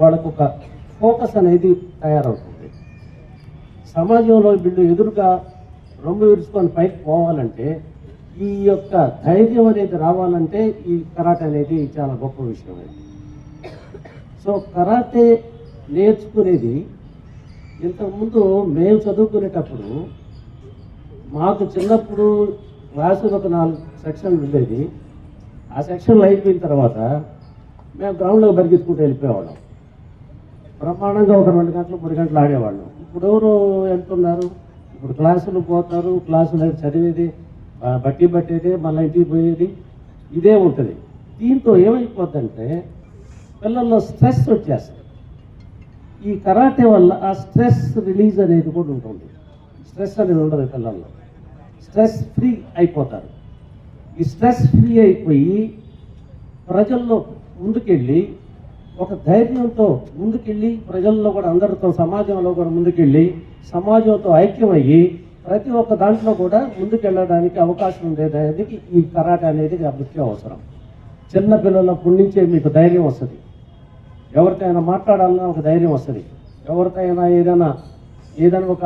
వాళ్ళకు ఒక ఫోకస్ అనేది తయారవుతుంది. సమాజంలో వీళ్ళు ఎదురుగా రొమ్ము విరుచుకొని పైకి పోవాలంటే ఈ యొక్క ధైర్యం అనేది రావాలంటే ఈ కరాటే అనేది చాలా గొప్ప విషయం అది. సో కరాటే నేర్చుకునేది ఇంతకుముందు మేము చదువుకునేటప్పుడు మాకు చిన్నప్పుడు క్లాసులు ఒక నాలుగు సెక్షన్లు ఉండేది. ఆ సెక్షన్లు అయిపోయిన తర్వాత మేము గ్రౌండ్లో పరిగెత్తుకుంటూ వెళ్ళిపోయేవాళ్ళం. బ్రహ్మాండంగా ఒక రెండు గంటలు మూడు గంటలు ఆడేవాళ్ళు. ఇప్పుడు ఎవరు వెళ్తున్నారు? ఇప్పుడు క్లాసులు పోతారు క్లాసులు చదివేది బట్టి పట్టేది మళ్ళీ ఇంటికి పోయేది ఇదే ఉంటుంది. దీంతో ఏమైపోద్దంటే పిల్లల్లో స్ట్రెస్ వచ్చేస్తుంది. ఈ కరాటే వల్ల ఆ స్ట్రెస్ రిలీజ్ అనేది కూడా ఉంటుంది. స్ట్రెస్ అనేది ఉండదు పిల్లల్లో. స్ట్రెస్ ఫ్రీ అయిపోతారు. ఈ స్ట్రెస్ ఫ్రీ అయిపోయి ప్రజల్లో ముందుకెళ్ళి ఒక ధైర్యంతో ముందుకెళ్ళి ప్రజల్లో కూడా అందరితో సమాజంలో కూడా ముందుకెళ్ళి సమాజంతో ఐక్యమయ్యి ప్రతి ఒక్క దాంట్లో కూడా ముందుకెళ్ళడానికి అవకాశం ఉండేదానికి ఈ కరాటే అనేది ముఖ్య అవసరం. చిన్న పిల్లలప్పటి నుంచే మీకు ధైర్యం వస్తుంది. ఎవరికైనా మాట్లాడాలన్నా ఒక ధైర్యం వస్తుంది. ఎవరికైనా ఏదైనా ఏదైనా ఒక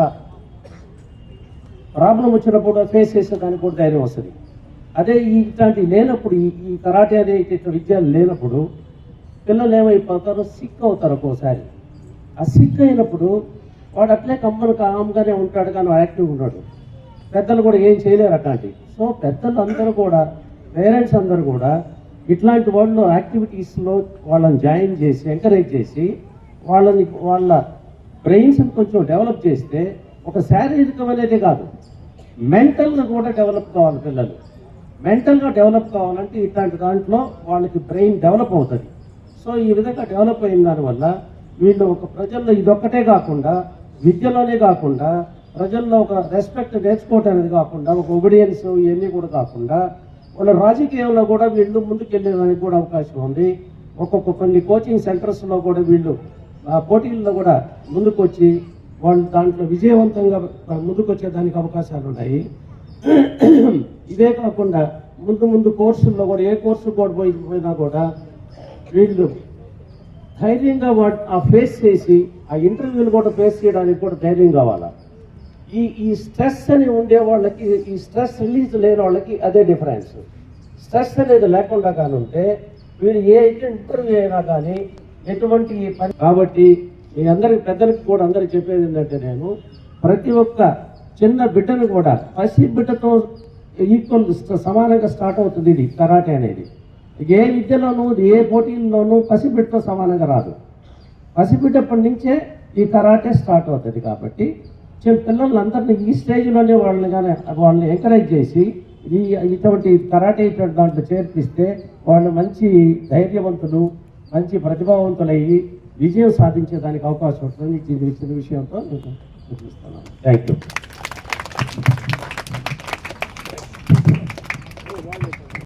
ప్రాబ్లం వచ్చినప్పుడు ఫేస్ చేసేదానికి కూడా ధైర్యం వస్తుంది. అదే ఇట్లాంటివి ఇట్లాంటి లేనప్పుడు ఈ ఈ కరాటే అనే విద్యలు లేనప్పుడు పిల్లలు ఏమైపోతారు సిక్ అవుతారు ఒక్కోసారి. ఆ సిక్ అయినప్పుడు వాడు అట్లే కమ్మను కామ్గానే ఉంటాడు కానీ యాక్టివ్ ఉన్నాడు పెద్దలు కూడా ఏం చేయలేరు అట్లాంటి సో పెద్దలు అందరూ కూడా పేరెంట్స్ అందరూ కూడా ఇట్లాంటి వాళ్ళు యాక్టివిటీస్లో వాళ్ళని జాయిన్ చేసి ఎంకరేజ్ చేసి వాళ్ళని వాళ్ళ బ్రెయిన్స్ని కొంచెం డెవలప్ చేస్తే ఒక శారీరకమైనదే కాదు. మెంటల్గా కూడా డెవలప్ కావాలి పిల్లలు. మెంటల్గా డెవలప్ కావాలంటే ఇట్లాంటి దాంట్లో వాళ్ళకి బ్రెయిన్ డెవలప్ అవుతుంది. సో ఈ విధంగా డెవలప్ అయిన దానివల్ల వీళ్ళు ఒక ప్రజల్లో ఇదొక్కటే కాకుండా విద్యలోనే కాకుండా ప్రజల్లో ఒక రెస్పెక్ట్ నేర్చుకోవటం అనేది కాకుండా ఒక ఒబిడియన్స్ ఇవన్నీ కూడా కాకుండా వాళ్ళ రాజకీయంలో కూడా వీళ్ళు ముందుకెళ్ళేదానికి కూడా అవకాశం ఉంది. ఒక్కొక్క కొన్ని కోచింగ్ సెంటర్స్లో కూడా వీళ్ళు ఆ పోటీల్లో కూడా ముందుకొచ్చి వాళ్ళు దాంట్లో విజయవంతంగా ముందుకు వచ్చేదానికి అవకాశాలు ఉన్నాయి. ఇదే కాకుండా ముందు ముందు కోర్సుల్లో కూడా ఏ కోర్సు కూడా పోయి పోయినా కూడా వీళ్ళు ధైర్యంగా వాటి ఆ ఫేస్ చేసి ఆ ఇంటర్వ్యూలు కూడా ఫేస్ చేయడానికి కూడా ధైర్యం కావాలా? ఈ ఈ స్ట్రెస్ అని ఉండే వాళ్ళకి ఈ స్ట్రెస్ రిలీజ్ లేని వాళ్ళకి అదే డిఫరెన్స్ స్ట్రెస్ అనేది లేకుండా కానీ ఉంటే వీళ్ళు ఏ ఇంటర్వ్యూ అయినా కానీ ఎటువంటి పని కాబట్టి మీ అందరికి పెద్దలకు కూడా అందరికి చెప్పేది ఏంటంటే నేను ప్రతి ఒక్క చిన్న బిడ్డను కూడా పసి బిడ్డతో ఈక్వల్ సమానంగా స్టార్ట్ అవుతుంది ఇది కరాటే అనేది. ఏ విద్యలోనూ ఏ పోటీల్లోనూ పసిబిడ్డతో సమానంగా రాదు. పసిబిడ్డప్పటి నుంచే ఈ కరాటే స్టార్ట్ అవుతుంది కాబట్టి చిన్న పిల్లలందరినీ ఈ స్టేజ్లోనే వాళ్ళని కానీ వాళ్ళని ఎంకరేజ్ చేసి ఈ ఇటువంటి కరాటే ఇటువంటి దాంట్లో చేర్పిస్తే వాళ్ళు మంచి ధైర్యవంతులు మంచి ప్రతిభావంతులయ్యి విజయం సాధించేదానికి అవకాశం ఉంటుంది. ఇచ్చిన విషయంతో నేను చూపిస్తున్నాను థ్యాంక్ యూ